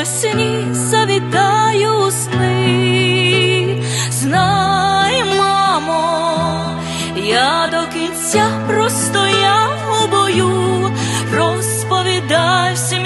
весні завітаю у сни. Знай, мамо, я до кінця простояв у бою, розповідай всім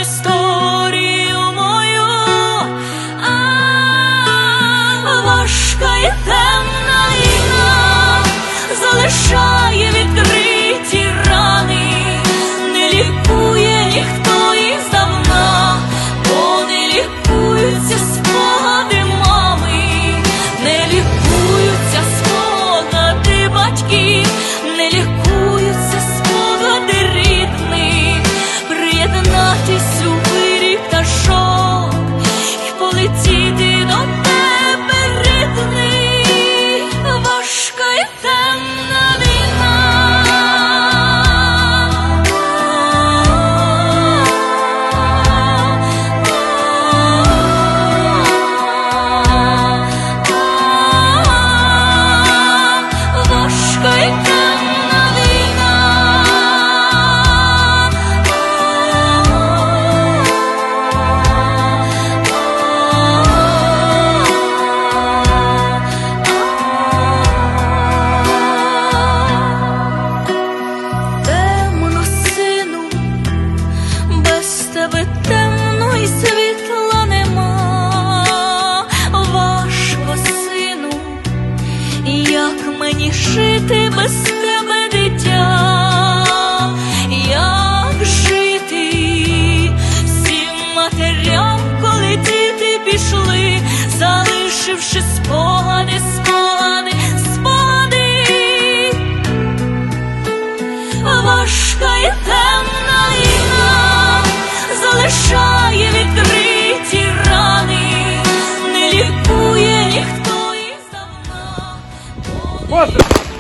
жити без тебе, дитя? Як жити всім матерям, коли діти пішли, залишивши спогади, спогади, спогади важка і темна війна залишає відкриті рани, не лікує ніхто. Постріл!